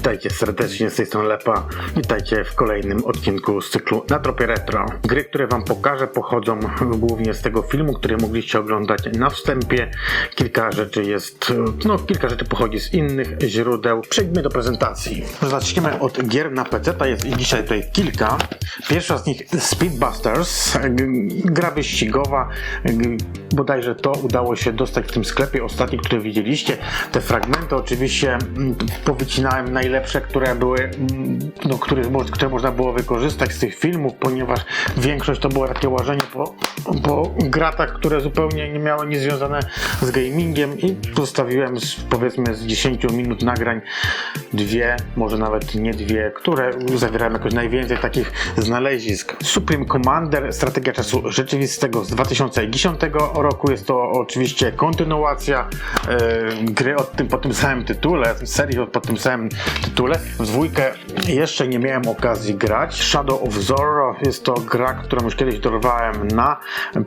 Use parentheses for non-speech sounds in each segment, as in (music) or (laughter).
Witajcie serdecznie z tej strony Lepa. Witajcie w kolejnym odcinku z cyklu Na Tropie Retro. Gry, które wam pokażę pochodzą głównie z tego filmu, który mogliście oglądać na wstępie. Kilka rzeczy jest, no kilka rzeczy pochodzi z innych źródeł. Przejdźmy do prezentacji. Zaczniemy od gier na PC, to jest dzisiaj tutaj kilka. Pierwsza z nich Speedbusters, gra wyścigowa. Bodajże to udało się dostać w tym sklepie ostatni, który widzieliście. Te fragmenty oczywiście mm, powycinałem najlepsze, które były, mm, no, które, mo- które można było wykorzystać z tych filmów, ponieważ większość to było takie łażenie po, po gratach, które zupełnie nie miały nic związane z gamingiem i zostawiłem z, powiedzmy z 10 minut nagrań dwie, może nawet nie dwie, które zawierają jakoś najwięcej takich znalezisk. Supreme Commander, strategia czasu rzeczywistego z 2010 roku. Jest to oczywiście kontynuacja e, gry od tym, po tym samym tytule, serii od- po tym samym tytule. W dwójkę jeszcze nie miałem okazji grać. Shadow of Zorro jest to gra, którą już kiedyś dorwałem na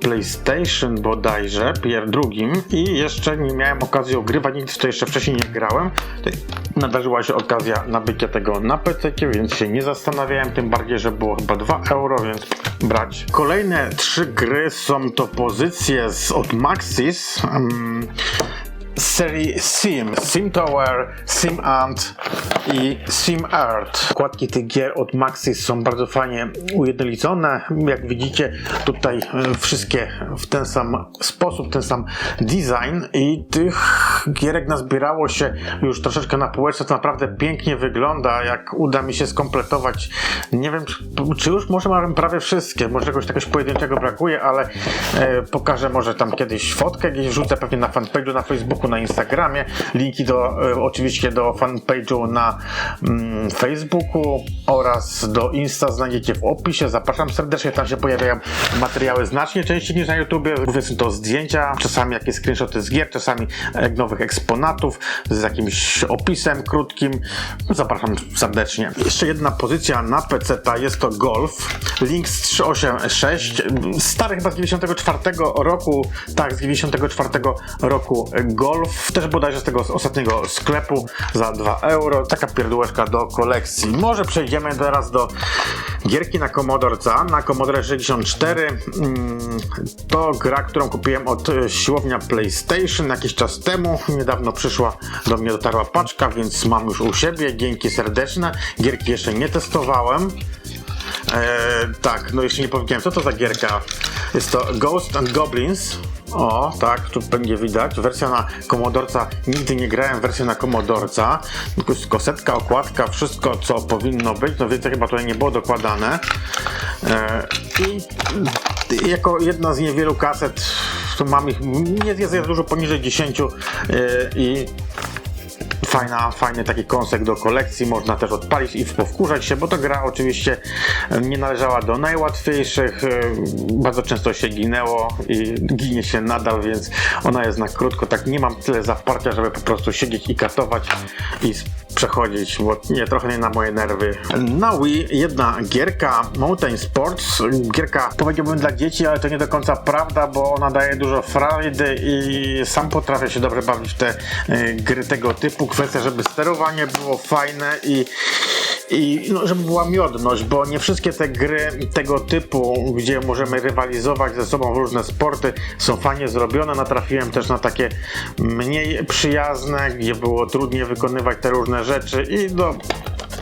PlayStation bodajże, drugim i jeszcze nie miałem okazji ogrywać, nic w to jeszcze wcześniej nie grałem. Nadarzyła się okazja nabycia tego na PC, więc się nie zastanawiałem, tym bardziej, że było chyba 2 euro, więc brać. Kolejne trzy gry są to pozycje z, od Maxis. Um, serii Sim, Sim Tower, Sim Ant i Sim Earth. Okładki tych gier od Maxis są bardzo fajnie ujednolicone. Jak widzicie, tutaj e, wszystkie w ten sam sposób, ten sam design i tych gierek nazbierało się już troszeczkę na półeczce. To naprawdę pięknie wygląda. Jak uda mi się skompletować, nie wiem, czy, już może mam prawie wszystkie. Może czegoś takiego pojedynczego brakuje, ale e, pokażę może tam kiedyś fotkę, gdzieś wrzucę pewnie na fanpage'u na Facebooku, na Instagramie. Linki do, e, oczywiście do fanpage'u na mm, Facebooku oraz do Insta znajdziecie w opisie. Zapraszam serdecznie, tam się pojawiają materiały znacznie częściej niż na YouTubie. Mówię, są to zdjęcia, czasami jakieś screenshoty z gier, czasami e, nowych eksponatów z jakimś opisem krótkim. Zapraszam serdecznie. Jeszcze jedna pozycja na PC jest to Golf. Links 386. Stary chyba z 94 roku. Tak, z 94 roku Golf. Też bodajże z tego ostatniego sklepu za 2 euro. Taka pierdółeczka do kolekcji. Może przejdziemy teraz do gierki na Commodorca. Na Commodore 64. Mm, To gra, którą kupiłem od e, siłownia PlayStation jakiś czas temu. Niedawno przyszła do mnie, dotarła paczka, więc mam już u siebie. Dzięki serdeczne. Gierki jeszcze nie testowałem. Eee, tak, no jeszcze nie powiedziałem, co to za gierka. Jest to Ghost and Goblins. O, tak, tu będzie widać. Wersja na Komodorca. Nigdy nie grałem w wersję na Komodorca. Tylko Kosetka, okładka, wszystko co powinno być. No więcej chyba tutaj nie było dokładane. Eee, I jako jedna z niewielu kaset, to mam ich, nie jest jest dużo poniżej 10 eee, i fajna, fajny taki kąsek do kolekcji, można też odpalić i powkurzać się, bo to gra oczywiście nie należała do najłatwiejszych, e, bardzo często się ginęło i ginie się nadal, więc ona jest na krótko, tak nie mam tyle zaparcia, żeby po prostu siedzieć i katować i przechodzić, bo nie, trochę nie na moje nerwy. Na Wii jedna gierka Mountain Sports, gierka powiedziałbym dla dzieci, ale to nie do końca prawda, bo ona daje dużo frajdy i sam potrafię się dobrze bawić w te e, gry tego typu. Kwestia, żeby sterowanie było fajne i, i no, żeby była miodność, bo nie wszystkie te gry tego typu, gdzie możemy rywalizować ze sobą w różne sporty, są fajnie zrobione. Natrafiłem też na takie mniej przyjazne, gdzie było trudniej wykonywać te różne rzeczy i no,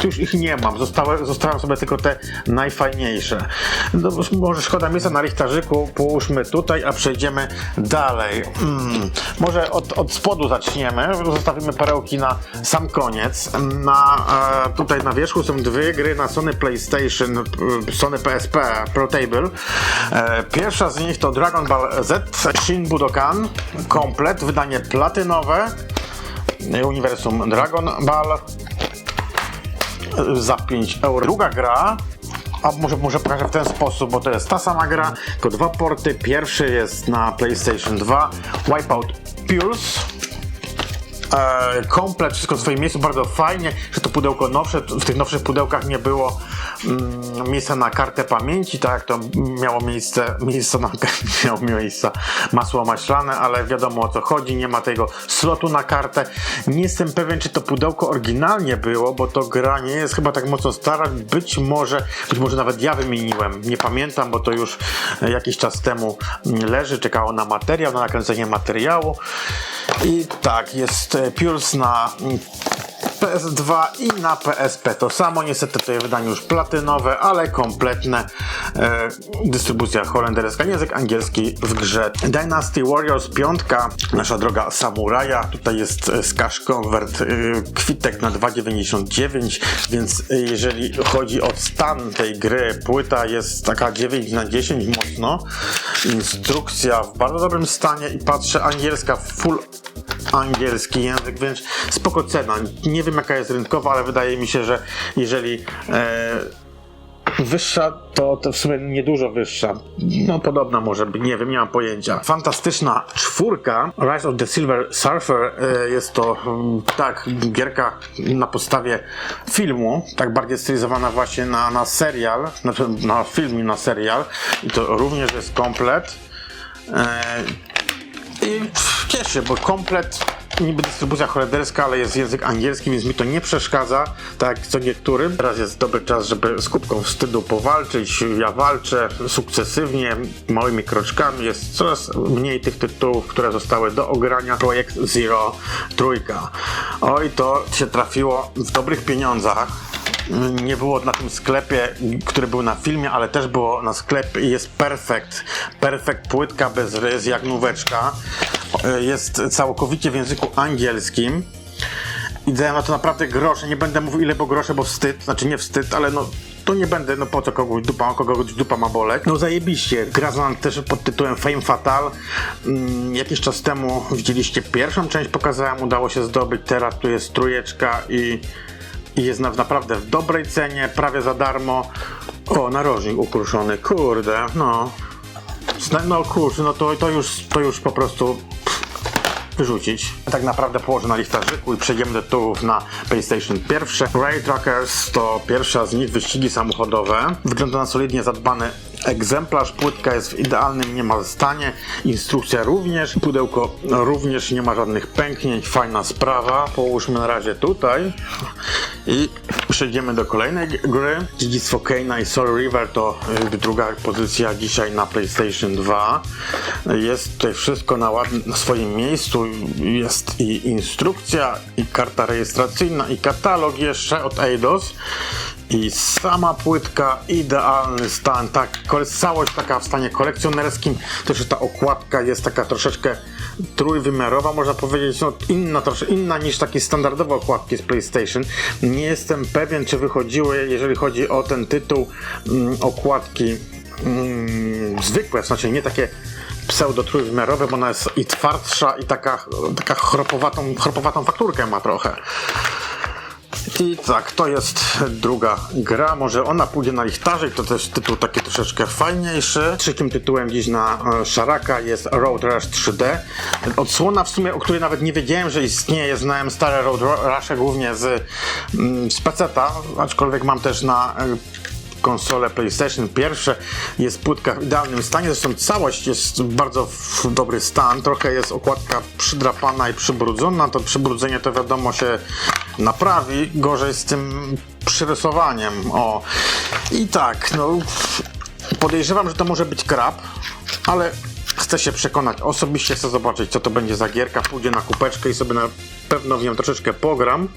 już ich nie mam. Zostały, zostałem sobie tylko te najfajniejsze. No, może szkoda miejsca na lichtarzyku, połóżmy tutaj, a przejdziemy dalej. Mm, może od, od spodu zaczniemy. Zostawimy perełki na sam koniec. Na, e, tutaj na wierzchu są dwie gry na Sony PlayStation, Sony PSP Portable. E, pierwsza z nich to Dragon Ball Z Shin Budokan komplet, wydanie platynowe. Uniwersum Dragon Ball za 5 euro. Druga gra, a może, może pokażę w ten sposób, bo to jest ta sama gra, tylko dwa porty. Pierwszy jest na PlayStation 2, Wipeout Pulse. E, komplet, wszystko w swoim miejscu, bardzo fajnie, że to pudełko nowsze, w tych nowszych pudełkach nie było mm, miejsca na kartę pamięci, tak jak to miało miejsce, miejsce na, (laughs) miało miejsca masło maślane, ale wiadomo o co chodzi, nie ma tego slotu na kartę. Nie jestem pewien, czy to pudełko oryginalnie było, bo to gra nie jest chyba tak mocno stara, być może, być może nawet ja wymieniłem, nie pamiętam, bo to już e, jakiś czas temu leży, czekało na materiał, na nakręcenie materiału i tak, jest e, Pulse na mm, PS2 i na PSP. To samo, niestety tutaj wydanie już platynowe, ale kompletne. E, dystrybucja holenderska, język angielski w grze. Dynasty Warriors 5, nasza droga samuraja. Tutaj jest e, Skash Convert e, kwitek na 2,99, więc e, jeżeli chodzi o stan tej gry, płyta jest taka 9 na 10 mocno. Instrukcja w bardzo dobrym stanie i patrzę, angielska full angielski język, więc spoko cena. Nie wiem jaka jest rynkowa, ale wydaje mi się, że jeżeli e, wyższa, to, to w sumie niedużo wyższa. No podobna może nie wiem, nie mam pojęcia. Fantastyczna czwórka, Rise of the Silver Surfer, e, jest to tak, gierka na podstawie filmu, tak bardziej stylizowana właśnie na, na serial, znaczy na film i na serial i to również jest komplet. E, i cieszy, bo komplet niby dystrybucja holenderska, ale jest język angielski, więc mi to nie przeszkadza, tak jak co niektórym. Teraz jest dobry czas, żeby z kubką wstydu powalczyć. Ja walczę sukcesywnie, małymi kroczkami. Jest coraz mniej tych tytułów, które zostały do ogrania. Projekt Zero Trójka. Oj, to się trafiło w dobrych pieniądzach nie było na tym sklepie, który był na filmie, ale też było na sklepie jest perfekt. Perfekt płytka bez rys, jak nóweczka. Jest całkowicie w języku angielskim. I daję na to naprawdę grosze. Nie będę mówił ile, bo grosze, bo wstyd. Znaczy nie wstyd, ale no to nie będę, no po co kogoś dupa, kogoś dupa ma boleć. No zajebiście. Gra też pod tytułem Fame Fatal. Mm, jakiś czas temu widzieliście pierwszą część, pokazałem, udało się zdobyć. Teraz tu jest trójeczka i i jest na, naprawdę w dobrej cenie, prawie za darmo. O, narożnik ukruszony, kurde, no. No kurczę, no to, to, już, to już po prostu wyrzucić. Tak naprawdę położę na lichtarzyku i przejdziemy do tytułów na PlayStation pierwsze. Ray Trackers to pierwsza z nich, wyścigi samochodowe. Wygląda na solidnie zadbany egzemplarz. Płytka jest w idealnym niemal stanie. Instrukcja również. Pudełko również nie ma żadnych pęknięć. Fajna sprawa. Połóżmy na razie tutaj. I przejdziemy do kolejnej gry. Dziedzictwo Keina i Soul River to y, druga pozycja dzisiaj na PlayStation 2. Jest tutaj wszystko na, na swoim miejscu. Jest i instrukcja, i karta rejestracyjna, i katalog jeszcze od Eidos. I sama płytka, idealny stan, tak, całość taka w stanie kolekcjonerskim, też ta okładka jest taka troszeczkę trójwymiarowa, można powiedzieć, no inna, trosze, inna niż takie standardowe okładki z PlayStation. Nie jestem pewien, czy wychodziły, jeżeli chodzi o ten tytuł, mm, okładki mm, zwykłe, sensie nie takie pseudo trójwymiarowe, bo ona jest i twardsza, i taka, taka chropowatą, chropowatą fakturkę ma trochę. I tak, to jest druga gra. Może ona pójdzie na lichtarzyk, to też tytuł taki troszeczkę fajniejszy. Trzecim tytułem dziś na e, Szaraka jest Road Rush 3D. Odsłona w sumie, o której nawet nie wiedziałem, że istnieje. Znałem stare Road Rush'e głównie z, mm, z PC-ta, aczkolwiek mam też na e, konsole PlayStation pierwsze jest płytka w idealnym stanie, zresztą całość jest bardzo w dobry stan, trochę jest okładka przydrapana i przybrudzona, to przybrudzenie to wiadomo się naprawi, gorzej z tym przyrysowaniem, o. I tak, no podejrzewam, że to może być krab, ale chcę się przekonać osobiście, chcę zobaczyć co to będzie za gierka, pójdzie na kupeczkę i sobie na pewno w nią troszeczkę pogram,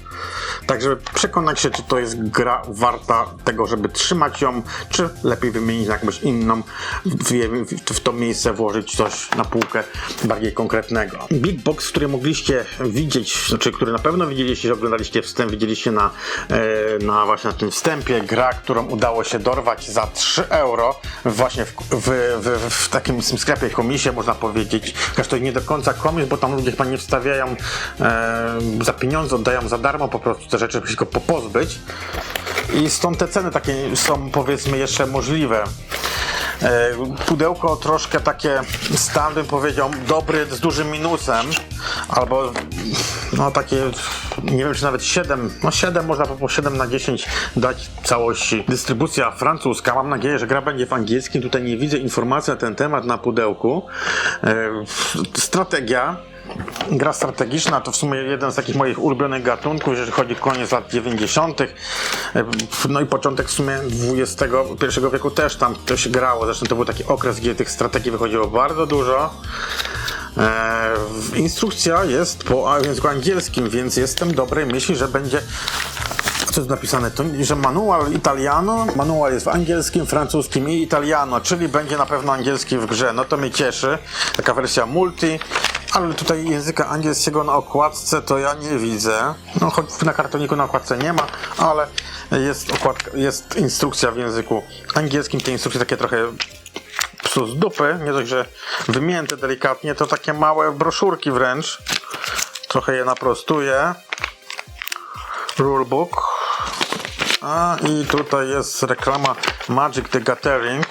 tak żeby przekonać się, czy to jest gra warta tego, żeby trzymać ją, czy lepiej wymienić na jakąś inną, w, w, w to miejsce włożyć coś na półkę bardziej konkretnego. Big Box, który mogliście widzieć, znaczy który na pewno widzieliście, że oglądaliście wstęp, widzieliście na, e, na właśnie na tym wstępie, gra, którą udało się dorwać za 3 euro, właśnie w, w, w, w takim sklepie komisie, można powiedzieć. Chociaż to nie do końca komis, bo tam ludzie chyba nie wstawiają e, za pieniądze, oddają za darmo po prostu te rzeczy, żeby się go. I stąd te ceny takie są powiedzmy jeszcze możliwe. E, Pudełko troszkę takie stan bym powiedział dobry z dużym minusem, albo no takie, nie wiem czy nawet 7, no 7 można po 7 na 10 dać całości. Dystrybucja francuska, mam nadzieję, że gra będzie w angielskim, tutaj nie widzę informacji na ten temat na pudełku. E, strategia, Gra strategiczna to w sumie jeden z takich moich ulubionych gatunków, jeżeli chodzi o koniec lat 90. E, No i początek w sumie XXI wieku też tam to się grało. Zresztą to był taki okres, gdzie tych strategii wychodziło bardzo dużo. E, instrukcja jest po języku angielskim, więc jestem dobrej myśli, że będzie co jest napisane, to, że manual italiano, manual jest w angielskim, francuskim i italiano, czyli będzie na pewno angielski w grze, no to mnie cieszy, taka wersja multi, ale tutaj języka angielskiego na okładce to ja nie widzę, no choć na kartoniku na okładce nie ma, ale jest okładka, jest instrukcja w języku angielskim, te instrukcje takie trochę psu z dupy, nie dość, że wymięte delikatnie, to takie małe broszurki wręcz, trochę je naprostuję, rulebook, a i tutaj jest reklama Magic the Gathering.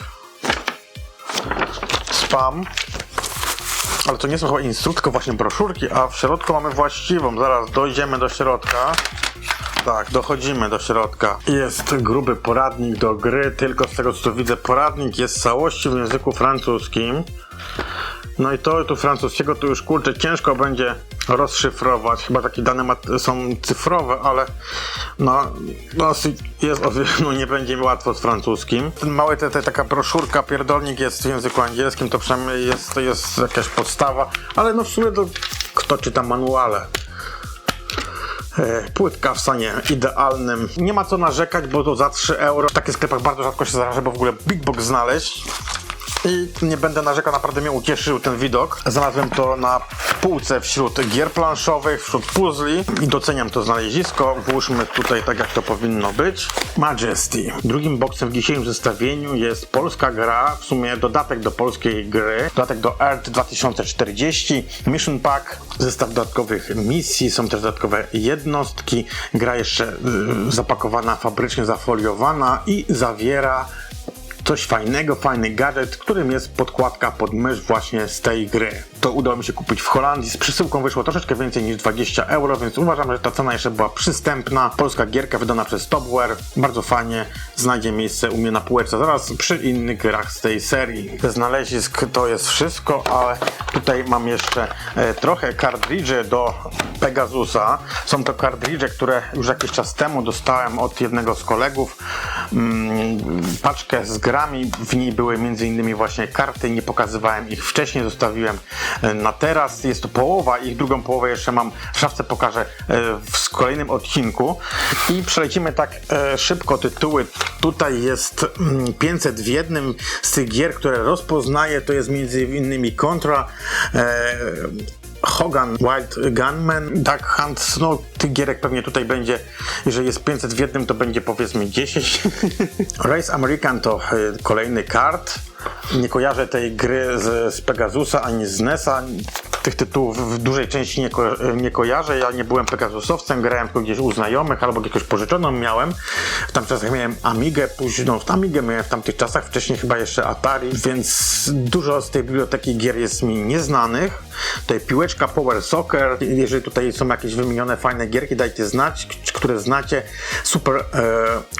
Spam. Ale to nie są chyba instrukcje, tylko właśnie broszurki, a w środku mamy właściwą. Zaraz dojdziemy do środka. Tak, dochodzimy do środka. Jest gruby poradnik do gry, tylko z tego co tu widzę, poradnik jest w całości w języku francuskim. No i to tu francuskiego to już kurczę ciężko będzie rozszyfrować. Chyba takie dane są cyfrowe, ale no jest, no nie będzie mi łatwo z francuskim. Ten mały, te, te, taka broszurka, pierdolnik jest w języku angielskim, to przynajmniej jest, to jest jakaś podstawa, ale no w sumie to kto czyta manuale? E, Płytka w stanie idealnym. Nie ma co narzekać, bo to za 3 euro. W takich sklepach bardzo rzadko się zdarza, żeby w ogóle Big Box znaleźć. I nie będę narzekał, naprawdę mnie ucieszył ten widok. Znalazłem to na półce wśród gier planszowych, wśród puzli i doceniam to znalezisko. Włóżmy tutaj tak, jak to powinno być. Majesty. Drugim boksem w dzisiejszym zestawieniu jest polska gra, w sumie dodatek do polskiej gry, dodatek do Earth 2040, Mission Pack, zestaw dodatkowych misji, są też dodatkowe jednostki, gra jeszcze y, zapakowana, fabrycznie zafoliowana i zawiera coś fajnego, fajny gadżet, którym jest podkładka pod mysz właśnie z tej gry. To udało mi się kupić w Holandii, z przesyłką wyszło troszeczkę więcej niż 20 euro, więc uważam, że ta cena jeszcze była przystępna. Polska gierka wydana przez Topware, bardzo fajnie, znajdzie miejsce u mnie na półeczce zaraz przy innych grach z tej serii. Znalezisk to jest wszystko, ale tutaj mam jeszcze e, trochę kartridży do Pegasusa. Są to kartridże, które już jakiś czas temu dostałem od jednego z kolegów. Mm, paczkę z grami, w niej były m.in. właśnie karty, nie pokazywałem ich wcześniej, zostawiłem e, na teraz. Jest to połowa, ich drugą połowę jeszcze mam w szafce, pokażę e, w kolejnym odcinku. I przelecimy tak e, szybko tytuły. Tutaj jest mm, 500 w jednym z tych gier, które rozpoznaję, to jest m.in. Contra, Hogan, Wild Gunman, Duck Hunt, no tych gierek pewnie tutaj będzie, jeżeli jest 500 w jednym, to będzie powiedzmy 10. (laughs) Race American to y, kolejny kart. Nie kojarzę tej gry z, z Pegasusa ani z NESa. Tych tytułów w dużej części nie, ko nie kojarzę. Ja nie byłem Pegasusowcem, grałem tylko gdzieś u znajomych albo jakąś pożyczoną miałem. W tamtych czasach miałem Amigę, późną w Amigę miałem w tamtych czasach, wcześniej chyba jeszcze Atari, więc dużo z tej biblioteki gier jest mi nieznanych. Tutaj piłeczka Power Soccer. Jeżeli tutaj są jakieś wymienione fajne gierki, dajcie znać, które znacie. Super e,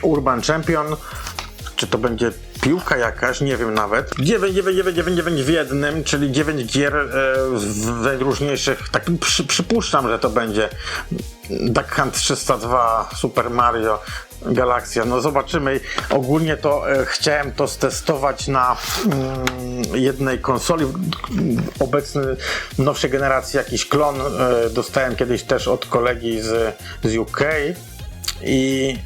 Urban Champion. Czy to będzie piłka jakaś, nie wiem nawet. 9, 9, 9, 9, 9 w jednym, czyli 9 gier e, w najróżniejszych, tak przy, przypuszczam, że to będzie Duck Hunt 302, Super Mario, Galaxia. No zobaczymy. Ogólnie to e, chciałem to stestować na mm, jednej konsoli. Obecny, nowszej generacji jakiś klon e, dostałem kiedyś też od kolegi z, z UK i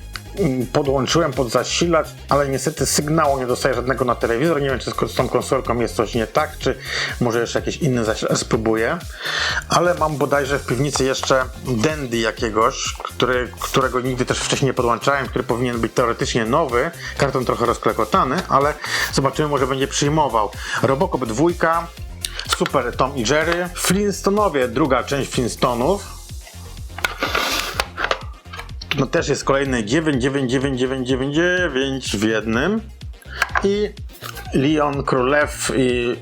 podłączyłem pod zasilacz, ale niestety sygnału nie dostaję żadnego na telewizor. Nie wiem, czy z tą konsolką jest coś nie tak, czy może jeszcze jakiś inny zasilacz spróbuję. Ale mam bodajże w piwnicy jeszcze Dandy jakiegoś, który, którego nigdy też wcześniej nie podłączałem, który powinien być teoretycznie nowy. Karton trochę rozklekotany, ale zobaczymy, może będzie przyjmował. Robocop 2, Super Tom i Jerry, Flintstonowie, druga część Flintstonów. No też jest kolejny 999999 w jednym. I Leon Królew i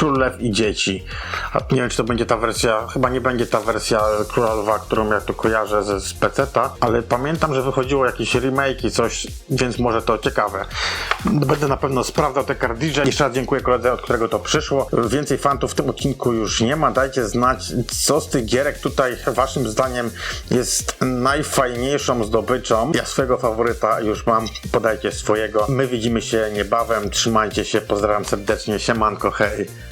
Król Lew i Dzieci. A nie wiem, czy to będzie ta wersja, chyba nie będzie ta wersja Króla Lwa, którą ja tu kojarzę z, PC-ta, ale pamiętam, że wychodziło jakieś remake i coś, więc może to ciekawe. Będę na pewno sprawdzał te kardiże. Jeszcze raz dziękuję koledze, od którego to przyszło. Więcej fantów w tym odcinku już nie ma. Dajcie znać, co z tych gierek tutaj waszym zdaniem jest najfajniejszą zdobyczą. Ja swojego faworyta już mam, podajcie swojego. My widzimy się niebawem. Trzymajcie się, pozdrawiam serdecznie. Siemanko, hej.